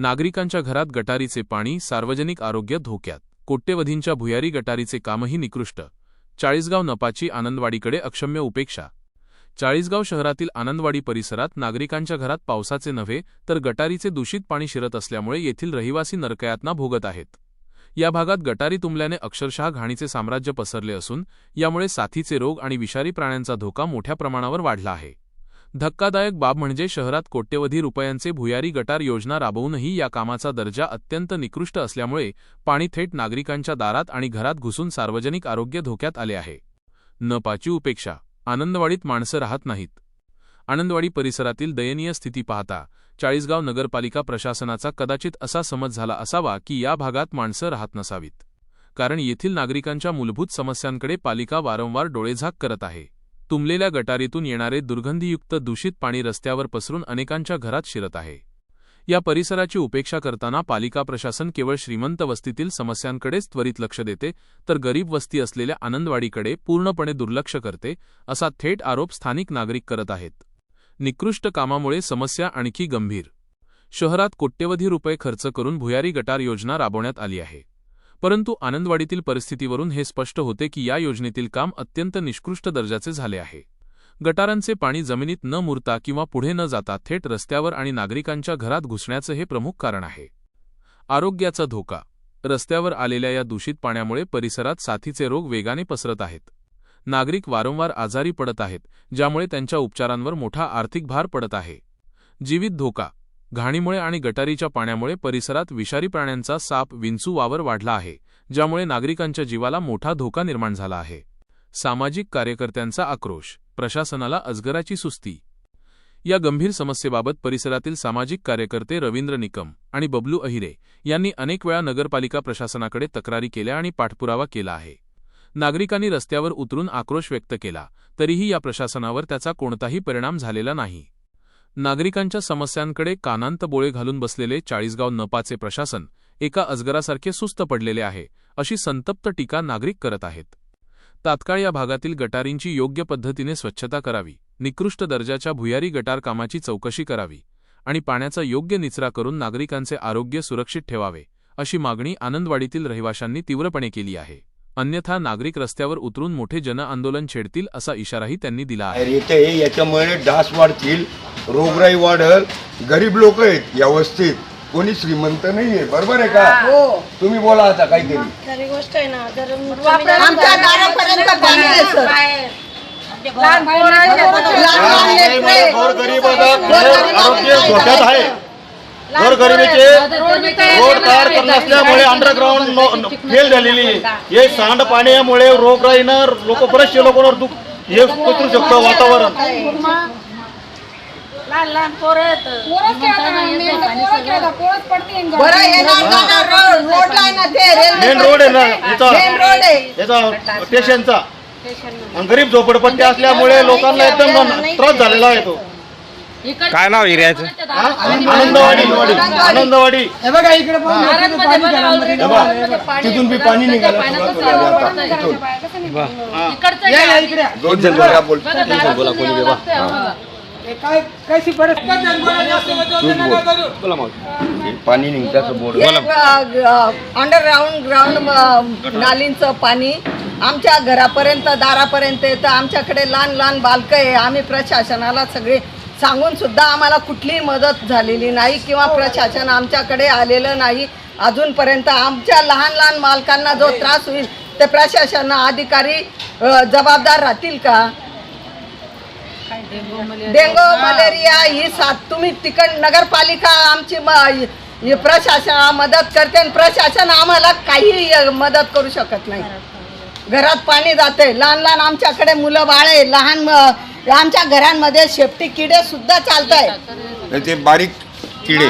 नागरिकांच्या घरात गटारीचे पाणी सार्वजनिक आरोग्य धोक्यात. कोट्यवधींच्या भुयारी गटारीचे कामही निकृष्ट. चाळीसगाव नपाची आनंदवाडीकडे अक्षम्य उपेक्षा. चाळीसगाव शहरातील आनंदवाडी परिसरात नागरिकांच्या घरात पावसाचे नव्हे तर गटारीचे दूषित पाणी शिरत असल्यामुळे येथील रहिवासी नरकयातना भोगत आहेत. या भागात गटारी तुंबल्याने अक्षरशः घाणीचे साम्राज्य पसरले असून यामुळे साथीचे रोग आणि विषारी प्राण्यांचा धोका मोठ्या प्रमाणावर वाढला आहे. धक्कादायक बाब म्हणजे शहरात कोट्यवधी रुपयांचे भुयारी गटार योजना राबवूनही या कामाचा दर्जा अत्यंत निकृष्ट असल्यामुळे पाणी थेट नागरिकांच्या दारात आणि घरात घुसून सार्वजनिक आरोग्य धोक्यात आले आहे. न पाची उपेक्षा. आनंदवाडीत माणसं राहत नाहीत. आनंदवाडी परिसरातील दयनीय स्थिती पाहता चाळीसगाव नगरपालिका प्रशासनाचा कदाचित असा समज झाला असावा की या भागात माणसं राहत नसावीत. कारण येथील नागरिकांच्या मूलभूत समस्यांकडे पालिका वारंवार डोळेझाक करत आहे. तुंबलेल्या गटारीतून येणारे दुर्गंधीयुक्त दूषित पाणी रस्त्यावर पसरून अनेकांच्या घरात शिरत आहे. या परिसराची उपेक्षा करताना पालिका प्रशासन केवळ श्रीमंत वस्तीतील समस्यांकडेच त्वरित लक्ष देते तर गरीब वस्ती असलेल्या आनंदवाडीकडे पूर्णपणे दुर्लक्ष करते असा थेट आरोप स्थानिक नागरिक करत आहेत. निकृष्ट कामामुळे समस्या आणखी गंभीर. शहरात कोट्यवधी रुपये खर्च करून भुयारी गटार योजना राबवण्यात आली आहे. परंतु आनंदवाडीतील परिस्थितीवरून हे स्पष्ट होते की या योजनेतील काम अत्यंत निष्कृष्ट दर्जाचे झाले आहे. गटारांचे पाणी जमिनीत न मुरता किंवा पुढे न जाता थेट रस्त्यावर आणि नागरिकांच्या घरात घुसण्याचं हे प्रमुख कारण आहे. आरोग्याचा धोका. रस्त्यावर आलेल्या या दूषित पाण्यामुळे परिसरात साथीचे रोग वेगाने पसरत आहेत. नागरिक वारंवार आजारी पडत आहेत ज्यामुळे त्यांच्या उपचारांवर मोठा आर्थिक भार पडत आहे. जीवित धोका. घाणीमुळे आणि गटारीच्या पाण्यामुळे परिसरात विषारी प्राण्यांचा साप विंचू वावर वाढला आहे ज्यामुळे नागरिकांच्या जीवाला मोठा धोका निर्माण झाला आहे. सामाजिक कार्यकर्त्यांचा आक्रोश प्रशासनाला अजगराची सुस्ती. या गंभीर समस्येबाबत परिसरातील सामाजिक कार्यकर्ते रवींद्र निकम आणि बबलू अहिरे यांनी अनेक वेळा नगरपालिका प्रशासनाकडे तक्रारी केल्या आणि पाठपुरावा केला आहे. नागरिकांनी रस्त्यावर उतरून आक्रोश व्यक्त केला तरीही या प्रशासनावर त्याचा कोणताही परिणाम झालेला नाही. नागरिकांच्या समस्यांकडे कानांत बोळे घालून बसलेले चाळीसगाव नपाचे प्रशासन एका अजगरासारखे सुस्त पडलेले आहे अशी संतप्त टीका नागरिक करत आहेत. तात्काळ या भागातील गटारींची योग्य पद्धतीने स्वच्छता करावी निकृष्ट दर्जाच्या भुयारी गटार कामाची चौकशी करावी आणि पाण्याचा योग्य निचरा करून नागरिकांचे आरोग्य सुरक्षित ठेवावे अशी मागणी आनंदवाडीतील रहिवाशांनी तीव्रपणे केली आहे. अन्यथा नागरिक रस्त्यावर उतरून मोठे जनआंदोलन छेडतील असा इशाराही त्यांनी दिला आहे. याच्यामुळे डास वाढतील रोगराई वाढल गरीब लोक आहेत व्यवस्थित कोणी श्रीमंत नाहीये बरोबर आहे का? हो. तुम्ही बोला आता काहीतरी. खरी गोष्ट आहे ना जर आमच्या दारापर्यंत पाणी आहे सर. लहान पोरं आहेत, लहान लहान लेकरं आहेत. गोरगरिबाचा आरोग्य धोक्यात आहे. गोरगरिबीचे रोड तयार करण्यासल्यामुळे अंडरग्राऊंड फेल झालेली आहे. हे सांड पाण्यामुळे रोगराईनं लोक बरेचसे लोकांवर दुख हे पसरू शकतं वातावरण. लहान लहान पोरं आहेत. बरं येणार जाणार रोड रोडला आहे ना ते रेल्वे मेन रोड आहे. ना याचा मेन रोड आहे. याचा स्टेशनचा. आणि गरीब झोपडपट्टी असल्यामुळे लोकांना एकदम त्रास झालेला आहे तो. काय नाव एरियाचं? हा? आनंदवाडी. आनंदवाडी. हे बघा इकडे तिथून बी पाणी निघालं. सुरुवात होणार आहे आता. इथून. या, या इकडे दोन जण बोला बोल पाणी बोर्ड अंडरग्राऊंड ग्राउंड नालींचं पाणी आमच्या घरापर्यंत दारापर्यंत येतं. आमच्याकडे लहान लहान बालकं आहे. आम्ही प्रशासनाला सगळे सांगून सुद्धा आम्हाला कुठलीही मदत झालेली नाही किंवा प्रशासन आमच्याकडे आलेलं नाही. अजूनपर्यंत आमच्या लहान लहान बालकांना जो त्रास होईल ते प्रशासन अधिकारी जबाबदार राहतील का? डेंगू मलेरिया ही साथ तुम्ही तिकड नगरपालिका आमची म- ही प्रशासन मदत करते आणि प्रशासन आम्हाला काही मदत करू शकत नाही घरात पाणी जाते लहान लहान आमच्याकडे मुलं बाळ आहे लहान म- आमच्या घरांमध्ये शेपटी किडे सुद्धा चालत आहे ते बारीक किडे?